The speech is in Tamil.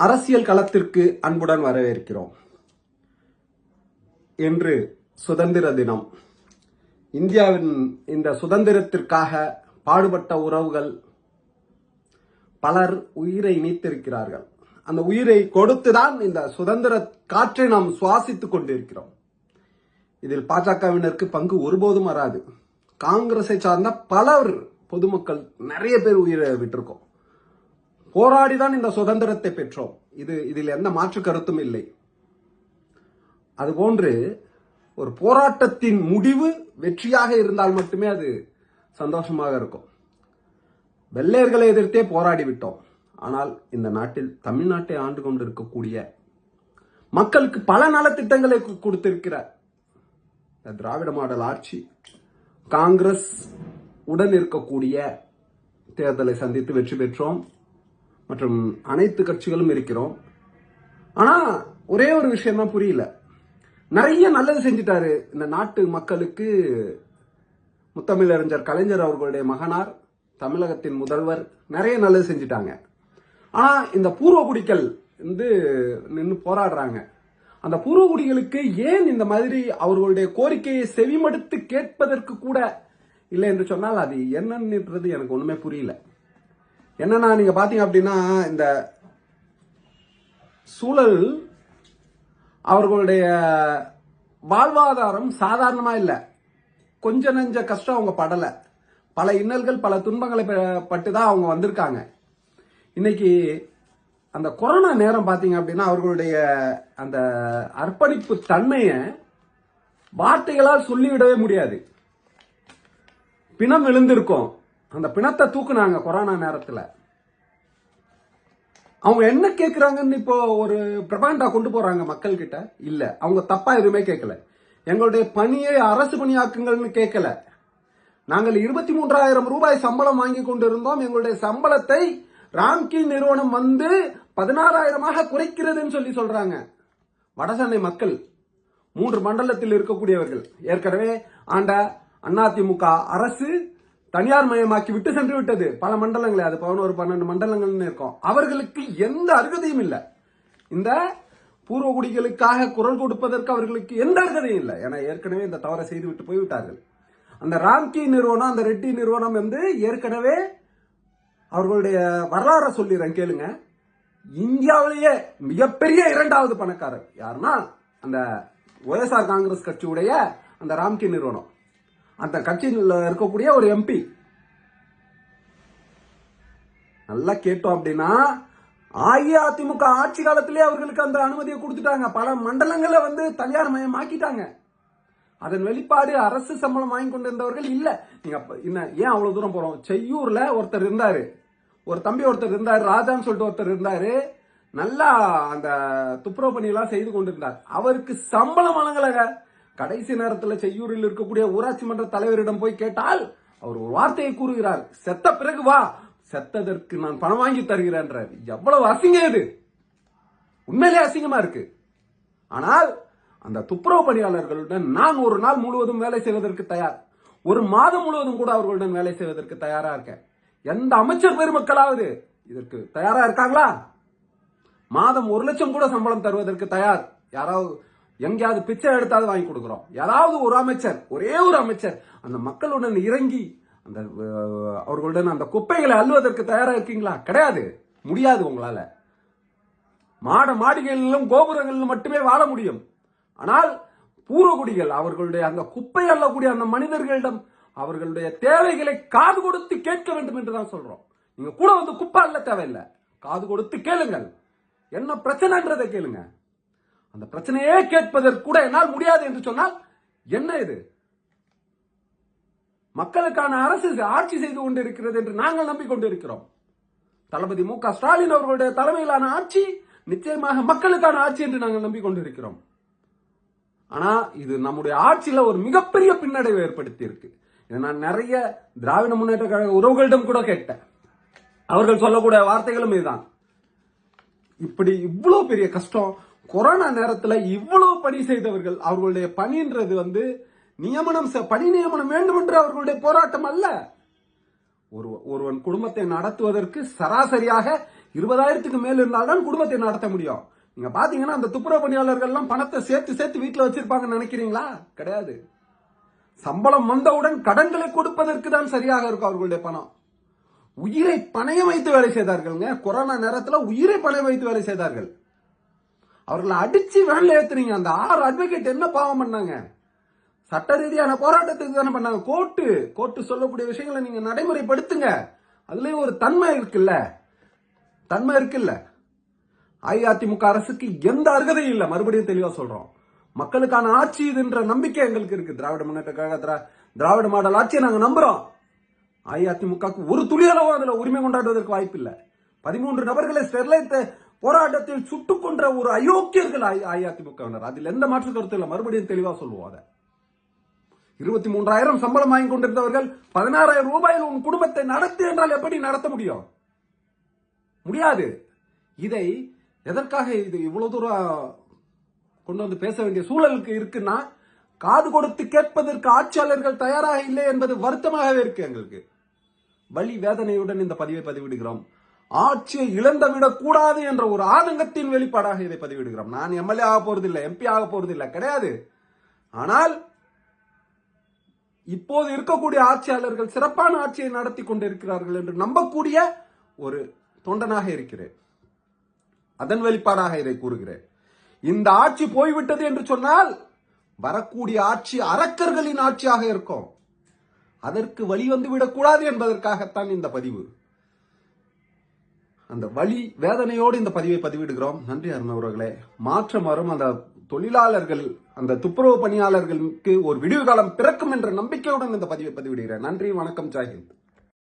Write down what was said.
அரசியல் களத்திற்கு அன்புடன் வரவேற்கிறோம். இன்று சுதந்திர தினம். இந்தியாவின் இந்த சுதந்திரத்திற்காக பாடுபட்ட உறவுகள் பலர் உயிரை நீத்திருக்கிறார்கள். அந்த உயிரை கொடுத்துதான் இந்த சுதந்திர காற்றை நாம் சுவாசித்துக் கொண்டிருக்கிறோம். இதில் பாஜகவினருக்கு பங்கு ஒருபோதும் வராது. காங்கிரஸை சார்ந்த பலர் பொதுமக்கள் நிறைய பேர் உயிரை விட்டிருக்கோம். போராடிதான் இந்த சுதந்திரத்தை பெற்றோம். இது இதில் எந்த மாற்று கருத்தும் இல்லை. அதுபோன்று ஒரு போராட்டத்தின் முடிவு வெற்றியாக இருந்தால் மட்டுமே அது சந்தோஷமாக இருக்கும். வெள்ளையர்களை எதிர்த்தே போராடி விட்டோம் ஆனால் இந்த நாட்டில் தமிழ்நாட்டை ஆண்டு கொண்டிருக்கக்கூடிய மக்களுக்கு பல நலத்திட்டங்களை கு- கொடுத்திருக்கிற திராவிட மாடல் ஆட்சி காங்கிரஸ் உடன் இருக்கக்கூடிய தேர்தலை சந்தித்து வெற்றி பெற்றோம். மற்றும் அனைத்து கட்சிகளும் இருக்கிறோம். ஆனா ஒரே ஒரு விஷயம் தான் புரியல. நிறைய நல்லது செஞ்சிட்டாரு இந்த நாட்டு மக்களுக்கு முத்தமிழறிஞர் கலைஞர் அவர்களுடைய மகனார் தமிழகத்தின் முதல்வர் நிறைய நல்லது செஞ்சிட்டாங்க. ஆனா இந்த பூர்வகுடிகள் வந்து நின்று போராடுறாங்க. அந்த பூர்வகுடிகளுக்கு ஏன் இந்த மாதிரி அவர்களுடைய கோரிக்கையை செவிமடுத்து கேட்பதற்கு கூட இல்லை என்று சொன்னால் அது என்னன்றது எனக்கு ஒண்ணுமே புரியல. என்னன்னா நீங்க பாத்தீங்க அப்படின்னா இந்த சூழல் அவர்களுடைய வாழ்வாதாரம் சாதாரணமா இல்லை. கொஞ்ச நெஞ்ச கஷ்டம் அவங்க படலை. பல இன்னல்கள் பல துன்பங்களை ப- பட்டு தான் அவங்க வந்திருக்காங்க. இன்னைக்கு அந்த கொரோனா நேரம் பார்த்தீங்க அப்படின்னா அவர்களுடைய அந்த அர்ப்பணிப்பு தன்மையை வார்த்தைகளால் சொல்லிவிடவே முடியாது. பிணம் எழுந்திருக்கும் அந்த பிணத்தை தூக்குனாங்க கொரோனா நேரத்தில். அவங்க என்ன கேட்குறாங்கன்னு இப்போ ஒரு பிரபாண்டா கொண்டு போறாங்க மக்கள் கிட்ட இல்ல. அவங்க தப்பா எதுவுமே கேட்கல எங்களுடைய பணியை அரசு பணியாக்குங்கள்னு கேட்கல நாங்கள் இருபத்தி மூன்றாயிரம் ரூபாய் சம்பளம் வாங்கி கொண்டிருந்தோம். எங்களுடைய சம்பளத்தை ராம்கி நிறுவனம் வந்து பதினாறாயிரமாக குறைக்கிறதுன்னு சொல்லி சொல்றாங்க. வடசென்னை மக்கள் மூன்று மண்டலத்தில் இருக்கக்கூடியவர்கள். ஏற்கனவே ஆண்ட அதிமுக அரசு தனியார் மயமாக்கி விட்டு சென்று விட்டது. பல மண்டலங்களே அது பதினோரு பன்னெண்டு மண்டலங்கள்னு இருக்கும். அவர்களுக்கு எந்த அருகதையும் இல்லை. இந்த பூர்வகுடிகளுக்காக குரல் கொடுப்பதற்கு அவர்களுக்கு எந்த அருகதையும் இல்லை. ஏன்னா ஏற்கனவே இந்த தவறை செய்து விட்டு போய்விட்டார்கள். அந்த ராம்கி நிறுவனம் அந்த ரெட்டி நிறுவனம் வந்து ஏற்கனவே அவர்களுடைய வரலாறை சொல்லிடுறேன் கேளுங்க. இந்தியாவிலேயே மிகப்பெரிய இரண்டாவது பணக்காரர். யாருன்னா அந்த ஒய்எஸ்ஆர் காங்கிரஸ் கட்சியுடைய அந்த ராம்கி நிறுவனம். அந்த கட்சியில் இருக்கக்கூடிய ஒரு எம்பி நல்லா கேட்டோம் அப்படின்னா அஇஅதிமுக ஆட்சி காலத்திலே அவர்களுக்கு அந்த அனுமதியை கொடுத்துட்டாங்க. பல மண்டலங்களை வந்து தனியார் மயமாக்கிட்டாங்க. அதன் வெளிப்பாடு அரசு சம்பளம் வாங்கி கொண்டிருந்தவர்கள் இல்ல. நீங்க என்ன ஏன் அவ்வளவு தூரம் போறோம்? செய்யூர்ல ஒருத்தர் இருந்தாரு. ஒரு தம்பி ஒருத்தர் இருந்தாரு ராஜான்னு சொல்லிட்டு ஒருத்தர் இருந்தாரு. நல்லா அந்த துப்புரவு பணியெல்லாம் செய்து கொண்டிருந்தார். அவருக்கு சம்பளம் வழங்கலங்க. கடைசி நேரத்தில் செய்யூரில் இருக்கக்கூடிய ஊராட்சி மன்ற தலைவரிடம் போய் கேட்டால் அவர் ஒரு வார்த்தையை கூறுகிறார் செத்த பிறகு வா செத்ததற்கு நான் பணம் வாங்கி தருகிறேன்றார். எவ்வளவு அசிங்கம் இது. உண்மையிலே அசிங்கமா இருக்கு. ஆனால் அந்த துப்புரவு பணியாளர்களுடன் நான் ஒரு நாள் முழுவதும் வேலை செய்வதற்கு தயார். ஒரு மாதம் முழுவதும் கூட அவர்களுடன் வேலை செய்வதற்கு தயாரா இருக்கேன் எந்த அமைச்சர் பெருமக்களாவது இதற்கு தயாரா இருக்காங்களா? மாதம் ஒரு லட்சம் கூட சம்பளம் தருவதற்கு தயார். யாராவது எங்கேயாவது பிச்சை எடுத்தாவது வாங்கி கொடுக்குறோம். ஏதாவது ஒரு அமைச்சர் ஒரே ஒரு அமைச்சர் அந்த மக்களுடன் இறங்கி அந்த அவர்களுடன் அந்த குப்பைகளை அள்ளுவதற்கு தயாரா இருக்கீங்களா? கிடையாது. முடியாது உங்களால. மாட மாடிகளிலும் கோபுரங்களிலும் மட்டுமே வாழ முடியும். ஆனால் பூர்வகுடிகள் அவர்களுடைய அந்த குப்பை அள்ளக்கூடிய அந்த மனிதர்களிடம் அவர்களுடைய தேவைகளை காது கொடுத்து கேட்க வேண்டும் என்று தான் சொல்றோம். நீங்க கூட வந்து குப்பை அல்ல தேவையில்லை. காது கொடுத்து கேளுங்கள். என்ன பிரச்சனைன்றதை கேளுங்க. அந்த பிரச்சனையே கேட்பதற்கு கூட என்னால் முடியாது என்று சொன்னால் என்ன இது? மக்களுக்கான அரசு ஆட்சி செய்து கொண்டிருக்கிறது என்று நாங்கள் நம்பிக்கொண்டிருக்கிறோம். தளபதி மு க. ஸ்டாலின் அவர்களுடைய தலைமையிலான ஆட்சி நிச்சயமாக மக்களுக்கான ஆட்சி என்று நாங்கள் நம்பிக்கொண்டிருக்கிறோம். ஆனா இது நம்முடைய ஆட்சியில ஒரு மிகப்பெரிய பின்னடைவை ஏற்படுத்தி இருக்கு இதை நான் நிறைய திராவிட முன்னேற்ற கழக உறவுகளிடம் கூட கேட்டேன். அவர்கள் சொல்லக்கூடிய வார்த்தைகளும் இதுதான். இப்படி இவ்வளவு பெரிய கஷ்டம் கொரோனா நேரத்தில் இவ்வளவு பணி செய்தவர்கள் அவர்களுடைய பணின்றது வந்து நியமனம் பணி நியமனம் வேண்டும் என்று அவர்களுடைய போராட்டம் அல்ல. ஒரு ஒருவன் குடும்பத்தை நடத்துவதற்கு சராசரியாக இருபதாயிரத்துக்கு மேல் இருந்தால்தான் குடும்பத்தை நடத்த முடியும். நீங்க பாத்தீங்கன்னா அந்த துப்புரவு பணியாளர்கள்லாம் பணத்தை சேர்த்து சேர்த்து வீட்டில் வச்சிருப்பாங்கன்னு நினைக்கிறீங்களா? கிடையாது. சம்பளம் வந்தவுடன் கடன்களை கொடுப்பதற்கு தான் சரியாக இருக்கும் அவர்களுடைய பணம். உயிரை பணைய வைத்து வேலை செய்தார்கள்ங்க. கொரோனா நேரத்தில் உயிரை பணயம் வைத்து வேலை செய்தார்கள். அவர்களை அடிச்சு விரல் ஏத்துறீங்க அந்த ஆறு அட்வொகேட் என்ன பாவம் பண்ணாங்க? சட்ட ரீதியான போராட்டத்துக்கு தானே பண்ணாங்க. கோர்ட்டு கோர்ட்டு சொல்லக்கூடிய விஷயங்களை நீங்க நடைமுறைப்படுத்துங்க. அதுலயும் ஒரு தன்மை இருக்குல்ல. தன்மை இருக்குல்ல. அஇஅதிமுக அரசுக்கு எந்த அருகதையும் இல்லை. மறுபடியும் தெளிவா சொல்றோம். மக்களுக்கான ஆட்சி இதுன்ற நம்பிக்கை எங்களுக்கு இருக்கு. திராவிட முன்னேற்ற கழக திரா- திராவிட மாடல் ஆட்சியை நாங்க நம்புறோம். அஇஅதிமுகவுக்கு ஒரு துளியளவும் அதுல உரிமை கொண்டாடுவதற்கு வாய்ப்பு இல்லை பதிமூன்று நபர்களை ஸ்டெர்லைட் போராட்டத்தில் சுட்டுக் கொன்ற ஒரு அயோக்கியர்கள் அஇஅதிமுகவினர். அதில் எந்த மாற்று கருத்து இல்லை. மறுபடியும் தெளிவா சொல்லுவோம் அதை. இருபத்தி மூன்றாயிரம் சம்பளம் வாங்கி கொண்டிருந்தவர்கள் பதினாறாயிரம் ரூபாயில் உன் குடும்பத்தை நடத்து என்றால் எப்படி நடத்த முடியும்? முடியாது. இதை எதற்காக இது இவ்வளவு தூரம் கொண்டு வந்து பேச வேண்டிய சூழலுக்கு இருக்குன்னா காது கொடுத்து கேட்பதற்கு ஆட்சியாளர்கள் தயாராக இல்லை என்பது வருத்தமாகவே இருக்கு எங்களுக்கு. வலி வேதனையுடன் இந்த பதிவை பதிவிடுகிறோம். ஆட்சியை இழந்துவிடக் கூடாது என்ற ஒரு ஆதங்கத்தின் வெளிப்பாடாக இதை பதிவிடுகிறோம். நான் எம்எல்ஏ ஆக போறதில்லை எம்பி ஆக போறதில்லை கிடையாது. ஆனால் இப்போது இருக்கக்கூடிய ஆட்சியாளர்கள் சிறப்பான ஆட்சியை நடத்தி கொண்டிருக்கிறார்கள் என்று நம்பக்கூடிய ஒரு தொண்டனாக இருக்கிறேன். அதன் வெளிப்பாடாக இதை கூறுகிறேன். இந்த ஆட்சி போய்விட்டது என்று சொன்னால் வரக்கூடிய ஆட்சி அரக்கர்களின் ஆட்சியாக இருக்கும். அதற்கு வழி வந்து விடக்கூடாது என்பதற்காகத்தான் இந்த பதிவு. அந்த வழி வேதனையோடு இந்த பதிவை பதிவிடுகிறோம். நன்றி அருணவர்களே மாற்றம் வரும். அந்த தொழிலாளர்கள் அந்த துப்புரவு பணியாளர்களுக்கு ஒரு விடிவு காலம் பிறக்கும் என்ற நம்பிக்கையுடன் இந்த பதிவை பதிவிடுகிறேன். நன்றி வணக்கம் ஜாகிந்த்